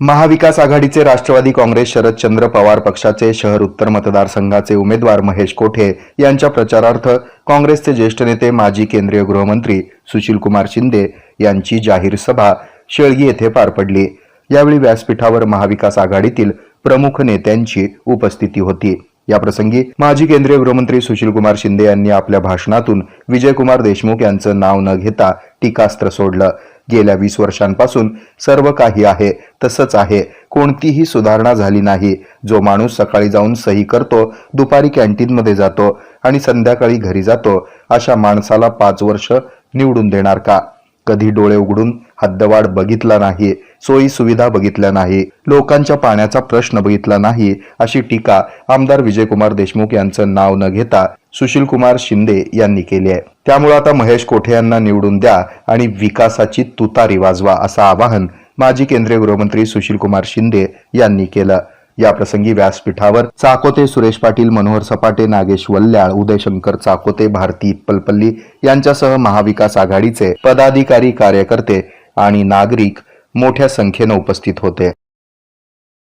महाविकास आघाडीचे राष्ट्रवादी काँग्रेस शरदचंद्र पवार पक्षाचे शहर उत्तर मतदारसंघाचे उमेदवार महेश कोठे यांच्या प्रचारार्थ काँग्रेसचे ज्येष्ठ नेते माजी केंद्रीय गृहमंत्री सुशीलकुमार शिंदे यांची जाहीर सभा शेळगी येथे पार पडली. यावेळी व्यासपीठावर महाविकास आघाडीतील प्रमुख नेत्यांची उपस्थिती होती. याप्रसंगी माजी केंद्रीय गृहमंत्री सुशीलकुमार शिंदे यांनी आपल्या भाषणातून विजयकुमार देशमुख यांचं नाव न घेता टीकास्त्र सोडलं. गेल्या वीस वर्षांपासून सर्व काही आहे तसंच आहे. कोणतीही सुधारणा झाली नाही. जो माणूस सकाळी जाऊन सही करतो दुपारी कॅन्टीनमध्ये जातो आणि संध्याकाळी घरी जातो अशा माणसाला पाच वर्ष निवडून देणार का? कधी डोळे उघडून हद्दवाढ बघितला नाही सोयी सुविधा बघितल्या नाही लोकांच्या पाण्याचा प्रश्न बघितला नाही अशी टीका आमदार विजयकुमार देशमुख यांचं नाव न घेता सुशीलकुमार शिंदे यांनी केली आहे. त्यामुळे आता महेश कोठे यांना निवडून द्या आणि विकासाची तुतारी वाजवा असं आवाहन माजी केंद्रीय गृहमंत्री सुशीलकुमार शिंदे यांनी केलं. या प्रसंगी व्यासपीठावर चाकोते सुरेश पाटील मनोहर सपाटे नागेश वल्ल्याळ उदयशंकर चाकोते भारती पलपल्ली यांच्यासह महाविकास आघाडीचे पदाधिकारी कार्यकर्ते आणि नागरिक मोठ्या संख्येनं उपस्थित होते.